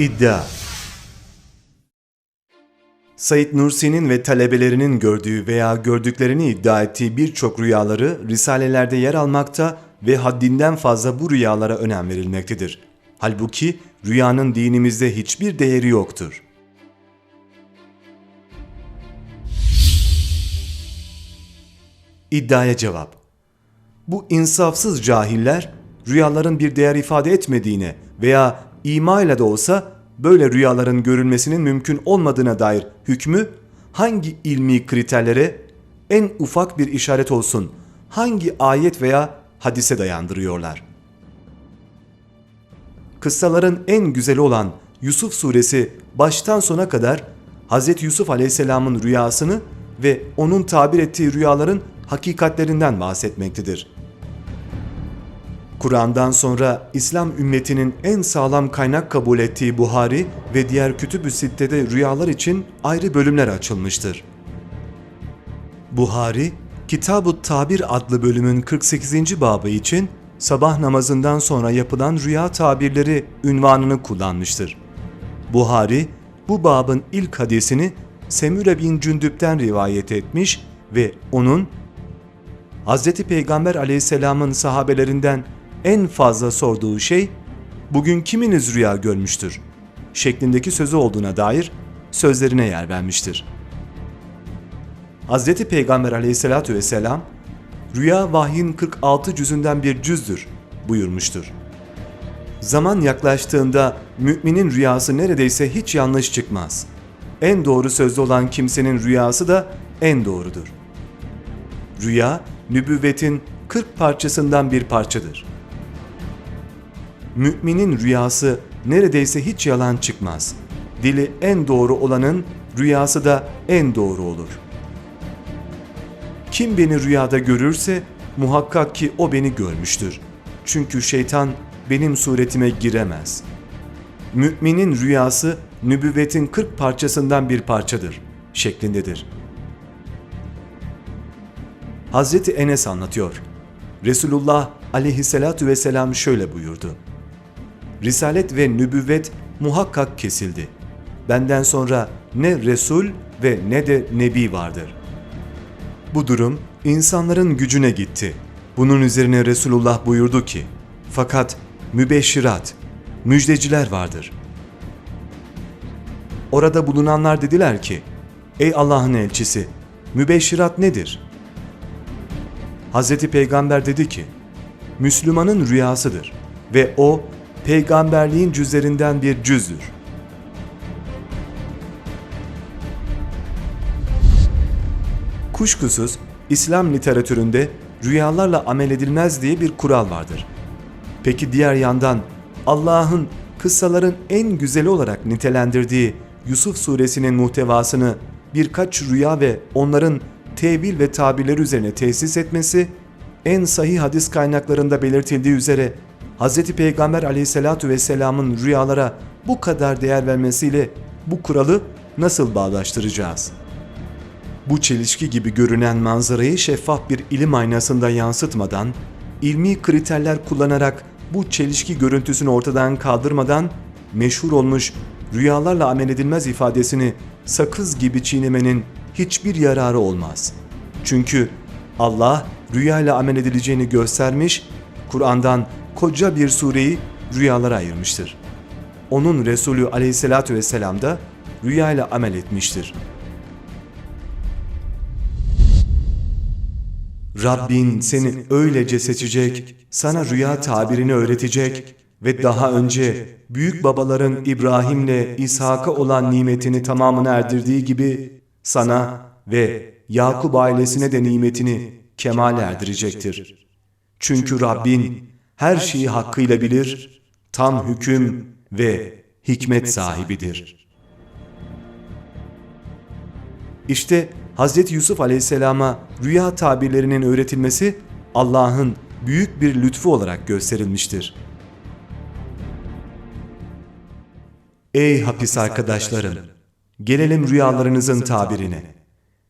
İddia Said Nursi'nin ve talebelerinin gördüğü veya gördüklerini iddia ettiği birçok rüyaları risalelerde yer almakta ve haddinden fazla bu rüyalara önem verilmektedir. Halbuki rüyanın dinimizde hiçbir değeri yoktur. İddiaya cevap Bu insafsız cahiller rüyaların bir değer ifade etmediğine veya ima ile de olsa böyle rüyaların görülmesinin mümkün olmadığına dair hükmü hangi ilmi kriterlere en ufak bir işaret olsun hangi ayet veya hadise dayandırıyorlar? Kıssaların en güzeli olan Yusuf suresi baştan sona kadar Hz. Yusuf aleyhisselamın rüyasını ve onun tabir ettiği rüyaların hakikatlerinden bahsetmektedir. Kur'an'dan sonra İslam ümmetinin en sağlam kaynak kabul ettiği Buhari ve diğer kütüb-ü sittede rüyalar için ayrı bölümler açılmıştır. Buhari, Kitab-ı Tabir adlı bölümün 48. babı için sabah namazından sonra yapılan rüya tabirleri ünvanını kullanmıştır. Buhari, bu babın ilk hadisini Semüre bin Cündüp'ten rivayet etmiş ve onun Hz. Peygamber aleyhisselamın sahabelerinden en fazla sorduğu şey bugün kiminiz rüya görmüştür şeklindeki sözü olduğuna dair sözlerine yer vermiştir. Hz. Peygamber aleyhissalatü vesselam rüya vahyin 46 cüzünden bir cüzdür buyurmuştur. Zaman yaklaştığında müminin rüyası neredeyse hiç yanlış çıkmaz. En doğru sözlü olan kimsenin rüyası da en doğrudur. Rüya, nübüvvetin 40 parçasından bir parçadır. Müminin rüyası neredeyse hiç yalan çıkmaz. Dili en doğru olanın rüyası da en doğru olur. Kim beni rüyada görürse muhakkak ki o beni görmüştür. Çünkü şeytan benim suretime giremez. Müminin rüyası nübüvvetin 40 parçasından bir parçadır şeklindedir. Hazreti Enes anlatıyor. Resulullah aleyhissalatu vesselam şöyle buyurdu. Risalet ve nübüvvet muhakkak kesildi. Benden sonra ne Resul ve ne de Nebi vardır. Bu durum insanların gücüne gitti. Bunun üzerine Resulullah buyurdu ki, fakat mübeşşirat, müjdeciler vardır. Orada bulunanlar dediler ki, ey Allah'ın elçisi, mübeşşirat nedir?'' Hazreti Peygamber dedi ki, Müslümanın rüyasıdır ve o peygamberliğin cüzlerinden bir cüzdür. Kuşkusuz İslam literatüründe rüyalarla amel edilmez diye bir kural vardır. Peki diğer yandan Allah'ın kıssaların en güzeli olarak nitelendirdiği Yusuf suresinin muhtevasını birkaç rüya ve onların tevil ve tabirler üzerine tesis etmesi, en sahih hadis kaynaklarında belirtildiği üzere Hz. Peygamber aleyhissalatu vesselamın rüyalara bu kadar değer vermesiyle bu kuralı nasıl bağdaştıracağız? Bu çelişki gibi görünen manzarayı şeffaf bir ilim aynasında yansıtmadan, ilmi kriterler kullanarak bu çelişki görüntüsünü ortadan kaldırmadan meşhur olmuş rüyalarla amel edilmez ifadesini sakız gibi çiğnemenin hiçbir yararı olmaz. Çünkü Allah rüyayla amel edileceğini göstermiş, Kur'an'dan koca bir sureyi rüyalara ayırmıştır. Onun Resulü aleyhissalatü vesselam da rüyayla amel etmiştir. Rabbin seni öylece seçecek, sana rüya tabirini öğretecek ve daha önce büyük babaların İbrahim'le İshak'a olan nimetini tamamına erdirdiği gibi sana ve Yakup ailesine de nimetini kemal erdirecektir. Çünkü Rabbin her şeyi hakkıyla bilir, tam hüküm ve hikmet sahibidir. İşte Hz. Yusuf aleyhisselama rüya tabirlerinin öğretilmesi Allah'ın büyük bir lütfu olarak gösterilmiştir. Ey hapis arkadaşlarım! Gelelim rüyalarınızın tabirine.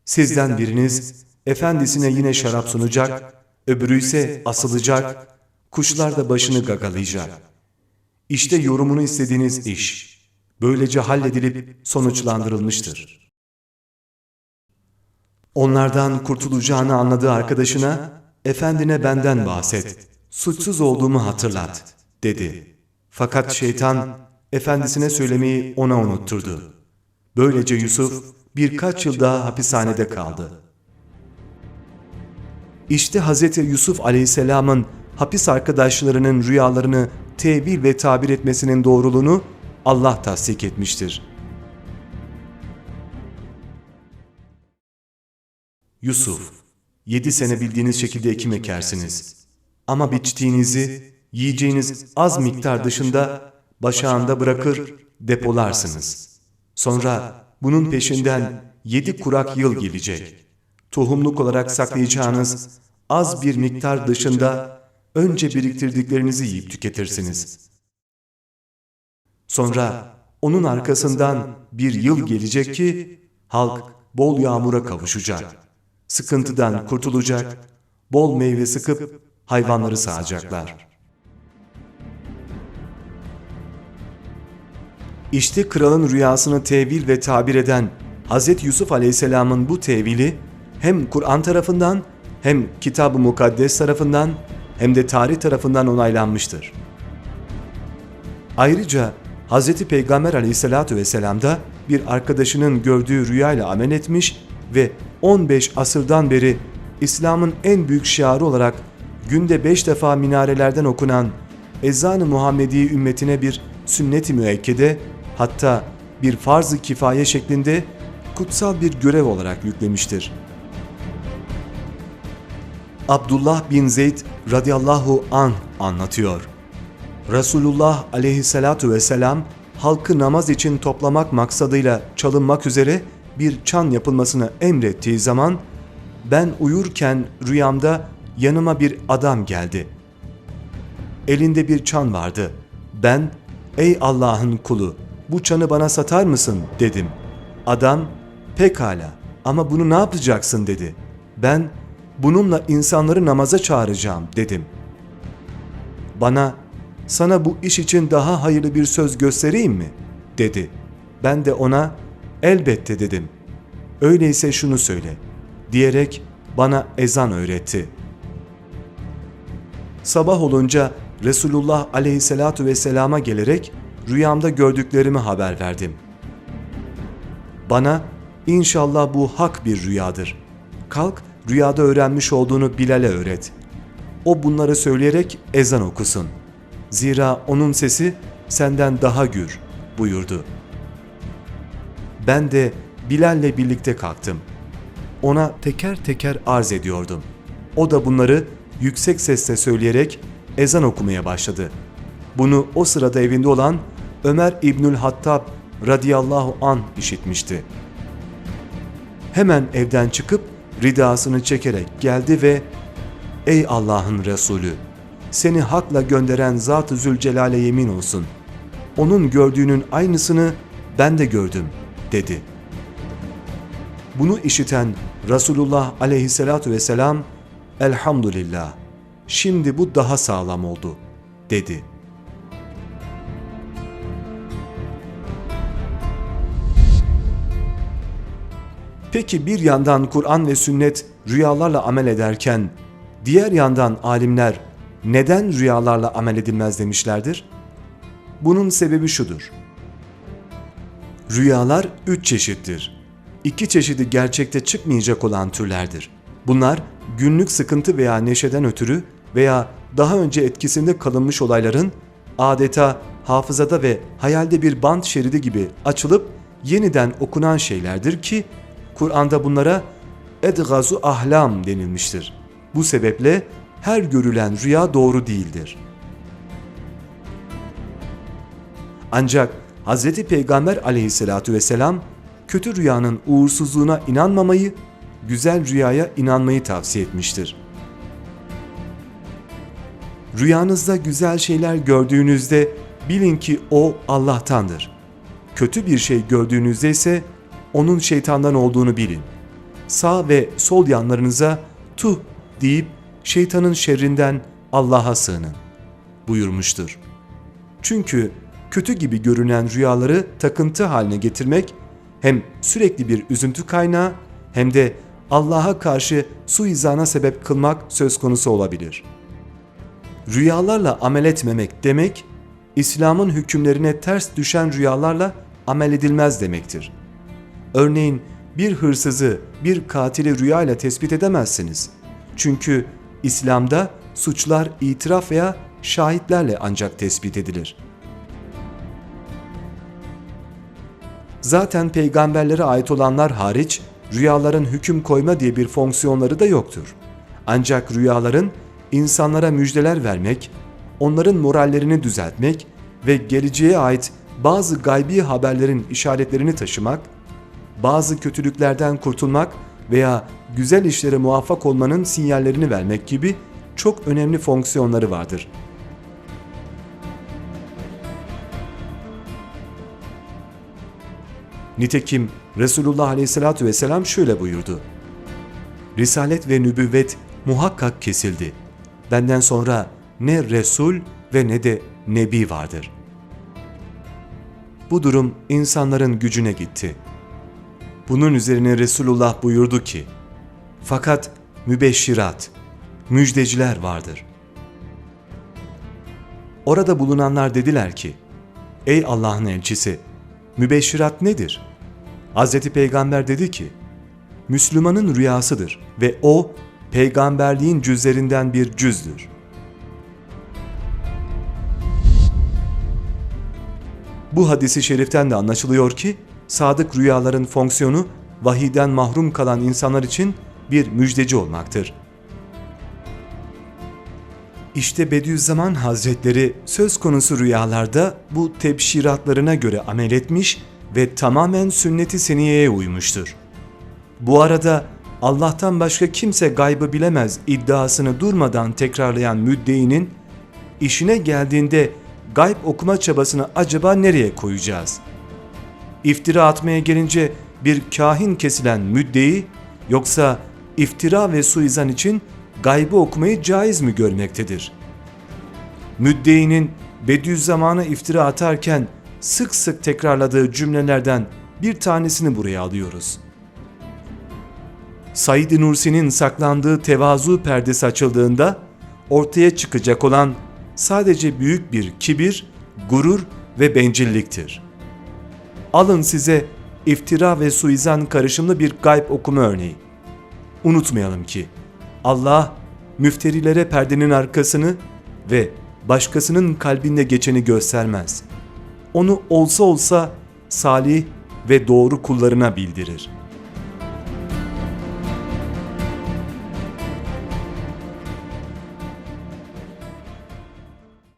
Sizden biriniz efendisine yine şarap sunacak, öbürü ise asılacak, kuşlar da başını gagalayacak. İşte yorumunu istediğiniz iş. böylece halledilip sonuçlandırılmıştır. Onlardan kurtulacağını anladığı arkadaşına, efendine benden bahset, suçsuz olduğumu hatırlat, dedi. Fakat şeytan, efendisine söylemeyi ona unutturdu. Böylece Yusuf, birkaç yıl daha hapishanede kaldı. İşte Hz. Yusuf aleyhisselamın hapis arkadaşlarının rüyalarını tevil ve tabir etmesinin doğruluğunu Allah tasdik etmiştir. Yusuf, yedi sene bildiğiniz şekilde ekim ekersiniz. Ama biçtiğinizi, yiyeceğiniz az miktar dışında başağında bırakır, depolarsınız. Sonra bunun peşinden yedi kurak yıl gelecek. Tohumluk olarak saklayacağınız az bir miktar dışında önce biriktirdiklerinizi yiyip tüketirsiniz. Sonra onun arkasından bir yıl gelecek ki halk bol yağmura kavuşacak. Sıkıntıdan kurtulacak, bol meyve sıkıp hayvanları sağacaklar. İşte kralın rüyasını tevil ve tabir eden Hz. Yusuf Aleyhisselam'ın bu tevili hem Kur'an tarafından hem Kitab-ı Mukaddes tarafından hem de tarih tarafından onaylanmıştır. Ayrıca Hz. Peygamber aleyhissalatu vesselam da bir arkadaşının gördüğü rüyayla amel etmiş ve 15 asırdan beri İslam'ın en büyük şiarı olarak günde 5 defa minarelerden okunan Ezan-ı Muhammedi ümmetine bir sünnet-i müekkede hatta bir farz-ı kifaye şeklinde kutsal bir görev olarak yüklemiştir. Abdullah bin Zeyd radıyallahu an anlatıyor. Resulullah aleyhissalatu vesselam halkı namaz için toplamak maksadıyla çalınmak üzere bir çan yapılmasını emrettiği zaman ben uyurken rüyamda yanıma bir adam geldi. Elinde bir çan vardı. Ben ey Allah'ın kulu bu çanı bana satar mısın dedim. Adam pekala ama bunu ne yapacaksın dedi. Ben bununla insanları namaza çağıracağım dedim. Bana sana bu iş için daha hayırlı bir söz göstereyim mi? dedi. Ben de ona elbette dedim. Öyleyse şunu söyle diyerek bana ezan öğretti. Sabah olunca Resulullah aleyhissalatu vesselama gelerek rüyamda gördüklerimi haber verdim. Bana inşallah bu hak bir rüyadır. Kalk rüyada öğrenmiş olduğunu Bilal'e öğret. O bunları söyleyerek ezan okusun. Zira onun sesi senden daha gür buyurdu. Ben de Bilal'le birlikte kalktım. Ona teker teker arz ediyordum. O da bunları yüksek sesle söyleyerek ezan okumaya başladı. Bunu o sırada evinde olan Ömer İbnül Hattab radıyallahu an işitmişti. Hemen evden çıkıp ridasını çekerek geldi ve Ey Allah'ın Resulü! Seni hakla gönderen Zat-ı Zülcelal'e yemin olsun. Onun gördüğünün aynısını ben de gördüm, dedi. Bunu işiten Resulullah aleyhissalatu vesselam, Elhamdülillah, şimdi bu daha sağlam oldu, dedi. Peki bir yandan Kur'an ve sünnet rüyalarla amel ederken, diğer yandan alimler neden rüyalarla amel edilmez demişlerdir? Bunun sebebi şudur. Rüyalar üç çeşittir. İki çeşidi gerçekte çıkmayacak olan türlerdir. Bunlar günlük sıkıntı veya neşeden ötürü veya daha önce etkisinde kalınmış olayların adeta hafızada ve hayalde bir bant şeridi gibi açılıp yeniden okunan şeylerdir ki Kur'an'da bunlara edgazu ahlam denilmiştir. Bu sebeple her görülen rüya doğru değildir. Ancak Hz. Peygamber aleyhissalatu vesselam kötü rüyanın uğursuzluğuna inanmamayı, güzel rüyaya inanmayı tavsiye etmiştir. Rüyanızda güzel şeyler gördüğünüzde bilin ki o Allah'tandır. Kötü bir şey gördüğünüzde ise onun şeytandan olduğunu bilin. Sağ ve sol yanlarınıza tuh deyip şeytanın şerrinden Allah'a sığının buyurmuştur. Çünkü kötü gibi görünen rüyaları takıntı haline getirmek hem sürekli bir üzüntü kaynağı hem de Allah'a karşı suizana sebep kılmak söz konusu olabilir. Rüyalarla amel etmemek demek, İslam'ın hükümlerine ters düşen rüyalarla amel edilmez demektir. Örneğin bir hırsızı, bir katili rüyayla tespit edemezsiniz. Çünkü İslam'da suçlar itiraf veya şahitlerle ancak tespit edilir. Zaten peygamberlere ait olanlar hariç rüyaların hüküm koyma diye bir fonksiyonları da yoktur. Ancak rüyaların insanlara müjdeler vermek, onların morallerini düzeltmek ve geleceğe ait bazı gaybi haberlerin işaretlerini taşımak, bazı kötülüklerden kurtulmak veya güzel işlere muvaffak olmanın sinyallerini vermek gibi çok önemli fonksiyonları vardır. Nitekim Resulullah Aleyhisselatü Vesselam şöyle buyurdu. Risalet ve nübüvvet muhakkak kesildi. Benden sonra ne Resul ve ne de Nebi vardır. Bu durum insanların gücüne gitti. Bunun üzerine Resulullah buyurdu ki, fakat mübeşşirat, müjdeciler vardır. Orada bulunanlar dediler ki, ey Allah'ın elçisi, mübeşşirat nedir? Hazreti Peygamber dedi ki, Müslümanın rüyasıdır ve o peygamberliğin cüzlerinden bir cüzdür. Bu hadisi şeriften de anlaşılıyor ki sadık rüyaların fonksiyonu vahiden mahrum kalan insanlar için bir müjdeci olmaktır. İşte Bediüzzaman Hazretleri söz konusu rüyalarda bu tebşiratlarına göre amel etmiş ve tamamen sünnet-i seniyeye uymuştur. Bu arada Allah'tan başka kimse gaybı bilemez iddiasını durmadan tekrarlayan müddeinin işine geldiğinde gayb okuma çabasını acaba nereye koyacağız? İftira atmaya gelince bir kahin kesilen müddeyi yoksa iftira ve suizan için gaybı okumayı caiz mi görmektedir? Müddeinin Bediüzzaman'a iftira atarken sık sık tekrarladığı cümlelerden bir tanesini buraya alıyoruz. Said Nursi'nin saklandığı tevazu perdesi açıldığında ortaya çıkacak olan sadece büyük bir kibir, gurur ve bencilliktir. Alın size iftira ve suizan karışımlı bir gayb okuma örneği. Unutmayalım ki Allah müfterilere perdenin arkasını ve başkasının kalbinde geçeni göstermez. Onu olsa olsa salih ve doğru kullarına bildirir.''